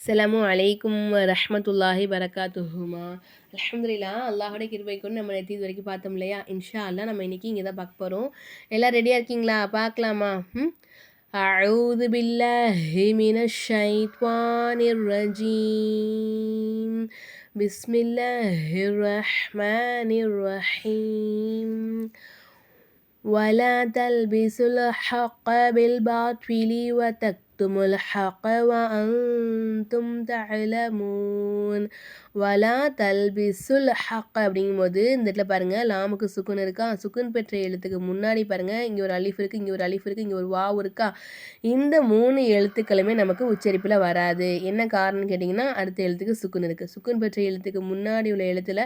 அஸ்ஸலாமு அலைக்கும் ரஹ்மத்துல்லாஹி வரகாத்துஹுமா அல்ஹம்துலில்லாஹ் அல்லாஹோட கிருபை கொண்டு நம்ம நேற்று இது வரைக்கும் பார்த்தோம் இல்லையா இன்ஷா அல்லாஹ் நம்ம இன்னைக்கு இங்கே தான் பார்க்க போகிறோம் எல்லாம் ரெடியாக இருக்கீங்களா பார்க்கலாமா ம் أعوذ بالله من الشيطان الرجيم بسم الله الرحمن الرحيم ولا تلبسوا الحق بالباطل وتكتموا الحق وأنتم تعلمون வலா தல்பிசுல் ஹக் அப்படிங்கும்போது இந்த இடத்துல பாருங்கள் லாமுக்கு சுக்குன் இருக்கா சுக்குன் பெற்ற எழுத்துக்கு முன்னாடி பாருங்கள் இங்கே ஒரு அலிஃப் இருக்குது இங்கே ஒரு அலிஃப் இருக்குது இங்கே ஒரு வாவ் இருக்கா இந்த மூணு எழுத்துக்களுமே நமக்கு உச்சரிப்பில் வராது என்ன காரணம் கேட்டிங்கன்னா அடுத்த எழுத்துக்கு சுக்குன் இருக்குது சுக்குன் பெற்ற எழுத்துக்கு முன்னாடி உள்ள எழுத்தில்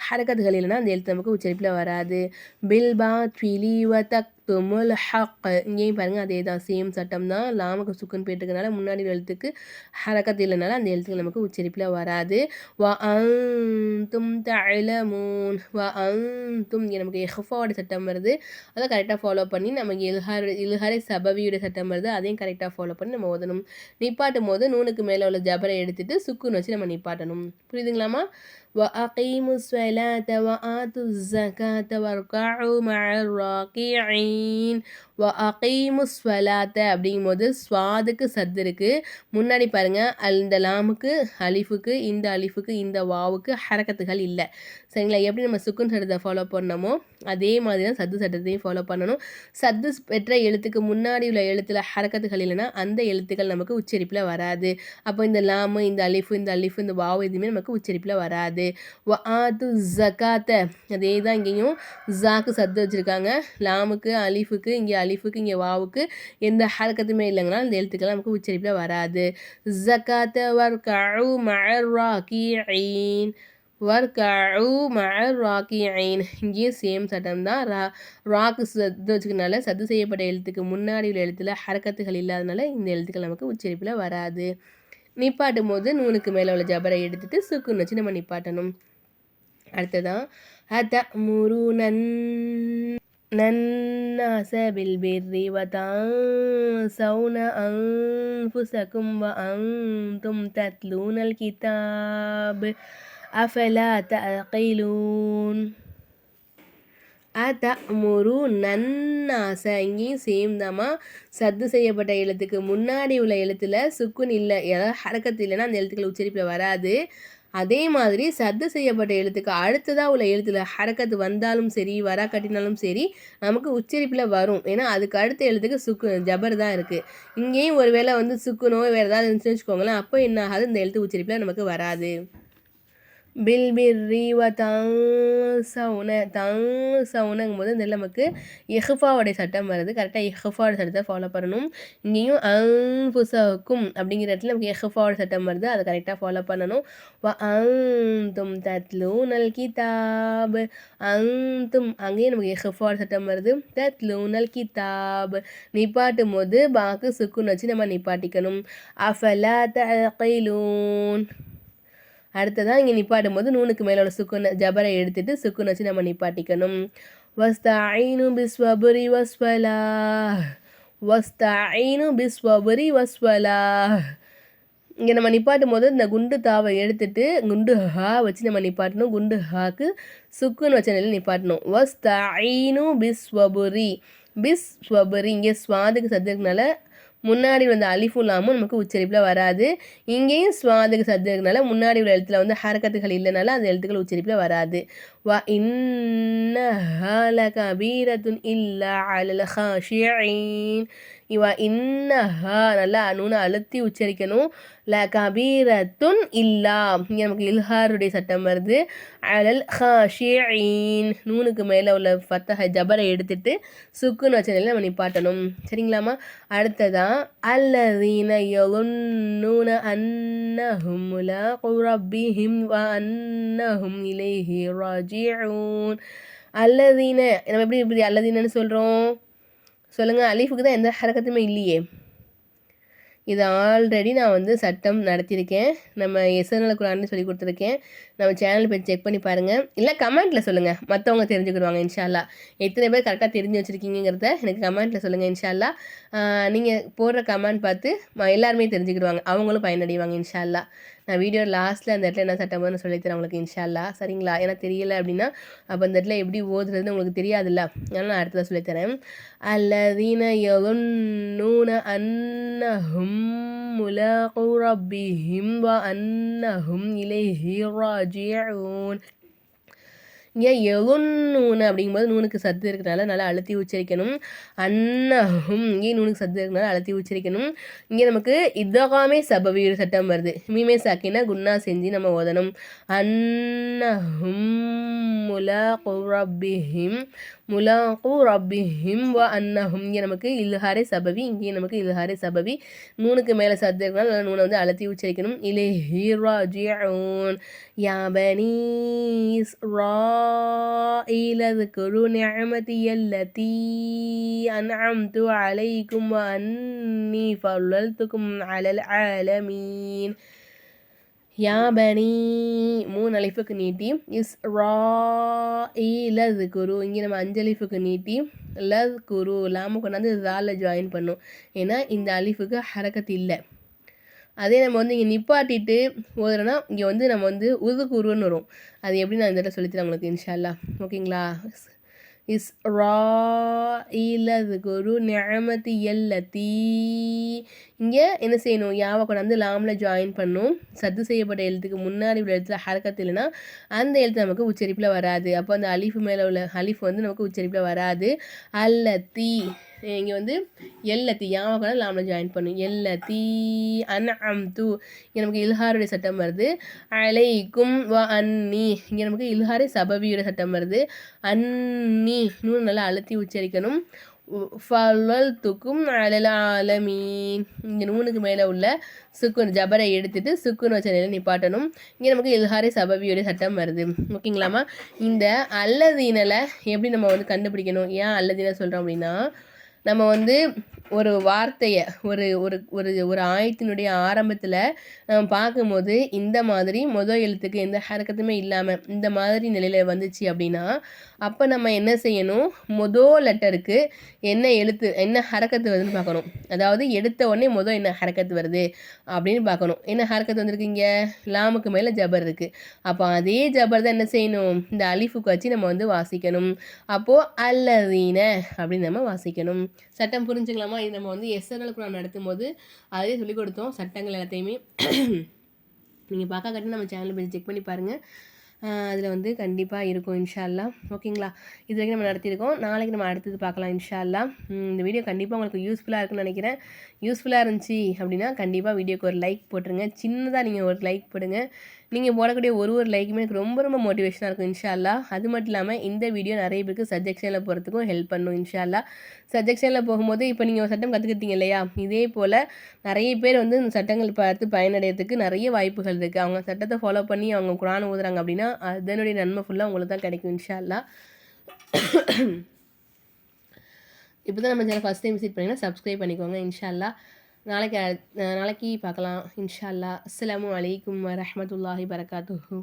ஹரக்கத்துகள் இல்லைன்னா அந்த எழுத்து நமக்கு உச்சரிப்பில் வராது பில்பா த்விலி வ தக் துமல் ஹக் இங்கேயும் பாருங்கள் அதே தான். சேம் சட்டம் தான். லாமுக்கு சுக்குன் போயிட்டுருக்கனால முன்னாடி எழுத்துக்கு ஹரக்கத்து இல்லைனால அந்த எழுத்துக்கு நமக்கு உச்சரிப்பில் வராது. வ அந்தும் தலமூன் வ அந்தும் நமக்கு எஹ்ஃபாவோட சட்டம் வருது அதை கரெக்டாக ஃபாலோ பண்ணி நமக்கு இல்ஹார் இல்ஹாரை சபவியோட சட்டம் வருது அதையும் கரெக்டாக ஃபாலோ பண்ணி நம்ம ஓதணும் நிப்பாட்டும் போது நூனுக்கு மேலே உள்ள ஜபரை எடுத்துகிட்டு சுக்குன்னு வச்சு நம்ம நிப்பாட்டணும் புரியுதுங்களாமா وأقيموا الصلاة وآتوا الزكاة واركعوا مع الراكعين வ அகைமு ஸ்வலாத்த அப்படிங்கும்போது ஸ்வாதுக்கு சத்து இருக்குது முன்னாடி பாருங்கள் இந்த லாமுக்கு அலிஃபுக்கு இந்த அலிஃபுக்கு இந்த வாவுக்கு ஹரக்கத்துகள் இல்லை சரிங்களா எப்படி நம்ம சுக்குன் சட்டத்தை ஃபாலோ பண்ணமோ அதே மாதிரி தான் சத்து சட்டத்தையும் ஃபாலோ பண்ணணும் சத்து பெற்ற எழுத்துக்கு முன்னாடி உள்ள எழுத்தில் ஹரக்கத்துகள் இல்லைன்னா அந்த எழுத்துக்கள் நமக்கு உச்சரிப்பில் வராது அப்போ இந்த லாமு இந்த அலிஃபு இந்த அலிஃபு இந்த வாவு எதுவுமே நமக்கு உச்சரிப்பில் வராது வ ஆத்து ஜக்காத்த. அதே தான் இங்கேயும் ஜாக்கு சத்து வச்சுருக்காங்க. லாமுக்கு அலிஃபுக்கு இங்கே அலிஃபுக்கு இங்கே வாவுக்கு எந்த ஹரக்கத்துமே இல்லைங்கன்னா அந்த எழுத்துக்கள் நமக்கு உச்சரிப்பில் வராது. ஜக்காத்த வர் கழு மழர் ராக்கீன் வர்கூ மழர் இங்கேயும் சேம் சட்டம் தான். ரா ராக்கு சத்து வச்சுக்கனால சத்து செய்யப்பட்ட எழுத்துக்கு முன்னாடி உள்ள எழுத்துல ஹரக்கத்துகள் இல்லாதனால இந்த எழுத்துக்கள் நமக்கு உச்சரிப்பில் வராது. நிப்பாட்டும் போது நூலுக்கு மேலே உள்ள ஜபரை எடுத்துட்டு சுக்குன்னு வச்சு நம்ம நிப்பாட்டணும். அடுத்ததான் அத முரு நன் நன்னாசபில் பிர்ரி வதௌன அங்குசகும் வ அங்கும் தத்லூனல் கிதாப் அஃபலா தகிலூன் அமுரு நன்னாச. இங்கேயும் சேம் தாம்மா. சத்து செய்யப்பட்ட எழுத்துக்கு முன்னாடி உள்ள எழுத்தில் சுக்குன் இல்லை. ஏதாவது ஹரக்கத்து இல்லைன்னா அந்த எழுத்துக்கள் உச்சரிப்பில் வராது. அதே மாதிரி சத்து செய்யப்பட்ட எழுத்துக்கு அடுத்ததாக உள்ள எழுத்தில் ஹரக்கத்து வந்தாலும் சரி வரா கட்டினாலும் சரி நமக்கு உச்சரிப்பில் வரும். ஏன்னா அதுக்கு அடுத்த எழுத்துக்கு சுக்கு ஜபர் தான் இருக்குது இங்கேயும் ஒரு வேளை வந்து சுக்குனோ வேறு ஏதாவது இருந்துச்சுன்னு வச்சுக்கோங்களேன் அப்போ என்ன ஆகாது? இந்த எழுத்து உச்சரிப்பில் நமக்கு வராது. பில்பிர்ரி வ தங்சவுன போது இந்த நமக்கு எஹ்ஃபாவோடைய சட்டம் வருது. கரெக்டாக எஹ்ஃபாவோட சட்டத்தை ஃபாலோ பண்ணணும். இங்கேயும் அங்குசவுக்கும் அப்படிங்கிற இடத்துல நமக்கு எஹ்ஃபாவோட சட்டம் வருது. அதை கரெக்டாக ஃபாலோ பண்ணணும். வ அந்தும் தத்லூனல் கிதாப். அந்தும் அங்கேயும் நமக்கு எஹ்ஃபாவோட சட்டம் வருது. தத்லூனல் கிதாப். நிப்பாட்டும் போது பாக்கு சுக்குன்னு வச்சு நம்ம நிப்பாட்டிக்கணும். அஃபலா தகைலூன் அடுத்ததான் இங்கே நிப்பாட்டும் போது நூனுக்கு மேலே உள்ள சுக்குனை ஜபரை எடுத்துட்டு சுக்குன்னு வச்சு நம்ம நிப்பாட்டிக்கணும். வஸ்தாயினு பிஸ்வபுரி வஸ்வலா. வஸ்தாயினு பிஸ்வபுரி வஸ்வலா. இங்கே நம்ம நிப்பாட்டும் போது இந்த குண்டு தாவை எடுத்துட்டு குண்டு ஹா வச்சு நம்ம நிப்பாட்டணும். குண்டு ஹாக்கு சுக்குன்னு வச்ச நிலையில் நிப்பாட்டணும். வஸ்தாயினு பிஸ்வபுரி. பிஸ்வபுரி இங்கே சுவாதுக்கு சத்துக்குனால முன்னாடி வந்து அலிஃபு லாமும் நமக்கு உச்சரிப்பில் வராது. இங்கேயும் சுவாதுக்கு சத்துனால முன்னாடி உள்ள எழுத்துல வந்து ஹரக்கத்துகள் இல்லைனால அந்த எழுத்துக்கள் உச்சரிப்பில் வராது. வ இன்ன கபீரத்துன் இல்லா அலல் ஹாஷியின். இவ இன்னஹா நல்லா நூனை அழுத்தி உச்சரிக்கணும். ல கபீரத்துன் இல்லா. இங்கே நமக்கு இல்ஹாருடைய சட்டம் வருது. அலல் ஹாஷியின். நூனுக்கு மேலே உள்ள ஃபத்தஹ ஜபரை எடுத்துட்டு சுக்குன்னு வச்ச நிலையில் நம்ம நிப்பாட்டணும். சரிங்களாமா அடுத்ததான் அல்லதீன யொலுன்னு அன்னஹும் முலாகு ரப்பிஹிம் வ அன்னஹும் இலைஹி ராஜிஊன். அல்லதீன நம்ம எப்படி இப்படி அல்லதீனன்னு சொல்கிறோம் சொல்லுங்கள் அலீஃபுக்கு தான் எந்த ஹரக்கத்துமே இல்லையே. இது ஆல்ரெடி நான் வந்து சட்டம் நடத்தியிருக்கேன். நம்ம எஸ்என்எல் குரான்னு சொல்லி கொடுத்துருக்கேன். நம்ம சேனல் போய் செக் பண்ணி பாருங்கள் இல்லை கமெண்ட்டில் சொல்லுங்கள் மற்றவங்க தெரிஞ்சுக்கிடுவாங்க இன்ஷால்லா. எத்தனை பேர் கரெக்டாக தெரிஞ்சு வச்சுருக்கீங்கிறத எனக்கு கமெண்ட்டில் சொல்லுங்கள் இன்ஷால்லா. நீங்கள் போடுற கமெண்ட் பார்த்து எல்லாருமே தெரிஞ்சுக்கிடுவாங்க. அவங்களும் பயனடைவாங்க இன்ஷால்லா. நான் வீடியோ லாஸ்ட்டில் அந்த இடத்துல என்ன சட்டம் நான் சொல்லித்தரேன் உங்களுக்கு இன்ஷால்லா. சரிங்களா? ஏன்னா தெரியலை அப்படின்னா அப்போ அந்த இடத்துல எப்படி ஓதுறதுன்னு உங்களுக்கு தெரியாதுல்ல. அதனால் நான் அடுத்ததான் சொல்லித்தரேன் அல்லதீன யொன்னூன அன்னஹும் முலகு ரப்பிஹிம் வ அன்னஹும் இலை ஹீராஜ் راجعون இங்கே எழுநூனு அப்படிங்கும்போது நூனுக்கு சத்து இருக்கிறனால நல்லா அழுத்தி உச்சரிக்கணும். அன்னஹும் இங்கே நூனுக்கு சத்து இருக்கிறனால அழுத்தி உச்சரிக்கணும். இங்கே நமக்கு இதகாமே சபவி ஒரு சட்டம் வருது. மீமே சாக்கினா குன்னா செஞ்சு நம்ம ஓதணும். அன்னஹும் முலா குரபிஹிம் முலாக்கு ரப்பிஹிம் வ அன்னஹும். இங்கே நமக்கு இல்ஹாரே சபவி இங்கே நமக்கு இல்ஹாரே சபவி. நூனுக்கு மேலே சத்து இருக்கனால நூனை வந்து அழுத்தி உச்சரிக்கணும். இலே யபனீஸ் ரா إسرائيل اذكروا نعمتي التي أنعمت عليكم وأني فضلتكم على العالمين யா பனி மூணு அலிஃபுக்கு நீட்டி இஸ் ரா லது குரு இங்கே நம்ம அஞ்சு அலிஃபுக்கு நீட்டி லத் குரு லாம கொண்டாந்து ஜாலில் ஜாயின் பண்ணும் ஏன்னா இந்த அலிஃபுக்கு ஹரக்கத்து இல்லை அதே நம்ம வந்து இங்கே நிப்பாட்டிட்டு ஓதுறோன்னா இங்கே வந்து நம்ம வந்து உது உருவன்னு வரும். அது எப்படி நான் இந்த இடத்துல சொல்லித்தரேன் உங்களுக்கு இன்ஷால்லா ஓகேங்களா? இஸ் ரா ஈலது குரு நியமத்து எல்லத்தி இங்கே என்ன செய்யணும்? யாவை கொண்டாந்து லாமில் ஜாயின் பண்ணும். சத்து செய்யப்பட்ட எழுத்துக்கு முன்னாடி உள்ள எழுத்துல ஹரக்கத்து இல்லைன்னா அந்த எழுத்து நமக்கு உச்சரிப்பில் வராது. அப்போ அந்த அலிஃபு மேலே உள்ள அலிஃப் வந்து நமக்கு உச்சரிப்பில் வராது. அல்லத்தி இங்கே வந்து எல்லத்தி யாவை லாமில் ஜாயின் பண்ணும் எல்லத்தி அன் அம் தூ இங்கே நமக்கு இல்ஹாருடைய சட்டம் வருது. அலைக்கும் வ அன்னி. இங்கே நமக்கு இல்ஹாரி சபவியுடைய சட்டம் வருது. அன்னி. இன்னும் நல்லா அழுத்தி உச்சரிக்கணும். ஃபலல் துக்கும் அலல் ஆலமீன். இங்கே நூனுக்கு மேலே உள்ள சுக்குன் ஜபரை எடுத்துட்டு சுக்குன் வச்ச நிலை நிப்பாட்டணும். இங்கே நமக்கு இல்ஹாரி சபவியோடைய சட்டம் வருது. ஓகேங்களாமா இந்த அல்லதீனலை எப்படி நம்ம வந்து கண்டுபிடிக்கணும்? ஏன் அல்லதீன சொல்கிறோம் அப்படின்னா நம்ம வந்து ஒரு வார்த்தையை ஒரு ஒரு ஒரு ஒரு ஆயத்தினுடைய ஆரம்பத்தில் நம்ம பார்க்கும்போது இந்த மாதிரி மொதல் எழுத்துக்கு எந்த ஹரக்கத்துமே இல்லாமல் இந்த மாதிரி நிலையில் வந்துச்சு அப்படின்னா அப்போ நம்ம என்ன செய்யணும்? மொதல் லெட்டருக்கு என்ன எழுத்து என்ன ஹரக்கத்து வருதுன்னு பார்க்கணும். அதாவது எடுத்த உடனே மொதல் என்ன ஹரக்கத்து வருது அப்படின்னு பார்க்கணும். என்ன ஹரக்கத்து வந்திருக்கீங்க? லாமுக்கு மேலே ஜபர் இருக்குது அப்போ அதே ஜபர் தான் என்ன செய்யணும்? இந்த அலிஃபுக்கு வச்சு நம்ம வந்து வாசிக்கணும். அப்போது அல்லதீன அப்படின்னு நம்ம வாசிக்கணும். சட்டம் புரிஞ்சுக்கலாமா இது நம்ம வந்து எஸ்என்எல் கூட நடத்தும் போது அதே சொல்லிக் கொடுத்தோம் சட்டங்கள் எல்லாத்தையுமே. நீங்கள் பார்க்க கட்டி நம்ம சேனலில் போய் செக் பண்ணி பாருங்கள் அதில் வந்து கண்டிப்பாக இருக்கும் இன்ஷால்லா ஓகேங்களா? இது வரைக்கும் நம்ம நடத்தியிருக்கோம். நாளைக்கு நம்ம அடுத்தது பார்க்கலாம் இன்ஷால்லா இந்த வீடியோ கண்டிப்பாக உங்களுக்கு யூஸ்ஃபுல்லாக இருக்குன்னு நினைக்கிறேன். யூஸ்ஃபுல்லாக இருந்துச்சு அப்படின்னா கண்டிப்பாக வீடியோக்கு ஒரு லைக் போட்டுருங்க. சின்னதாக நீங்கள் ஒரு லைக் போடுங்க. நீங்கள் போடக்கூடிய ஒரு ஒரு லைக்குமே எனக்கு ரொம்ப ரொம்ப மோட்டிவேஷனாக இருக்கும் இன்ஷால்லா அது மட்டும் இல்லாமல் இந்த வீடியோ நிறைய பேருக்கு சஜெக்ஷனில் போகிறதுக்கும் ஹெல்ப் பண்ணும் இன்ஷால்லா சஜெக்ஷனில் போகும்போது இப்போ நீங்கள் ஒரு சட்டம் கற்றுக்கிட்டீங்க இல்லையா? இதே போல் நிறைய பேர் வந்து இந்த சட்டங்கள் பார்த்து பயனடைகிறதுக்கு நிறைய வாய்ப்புகள் இருக்குது அவங்க சட்டத்தை ஃபாலோ பண்ணி அவங்க குரான் ஊதுறாங்க அப்படின்னா அதனுடைய நன்மை ஃபுல்லாக உங்களுக்கு தான் கிடைக்கும் இன்ஷால்லா இப்போ தான் நம்ம சேனல் ஃபஸ்ட் டைம் விசிட் பண்ணிங்கன்னா சப்ஸ்கிரைப் பண்ணிக்கோங்க இன்ஷால்லா நாளைக்கு நாளைக்கு பார்க்கலாம் இன்ஷா அல்லா அஸ்லாம் வலைக்கம் வரமத்துல்லாஹி வரகாத்து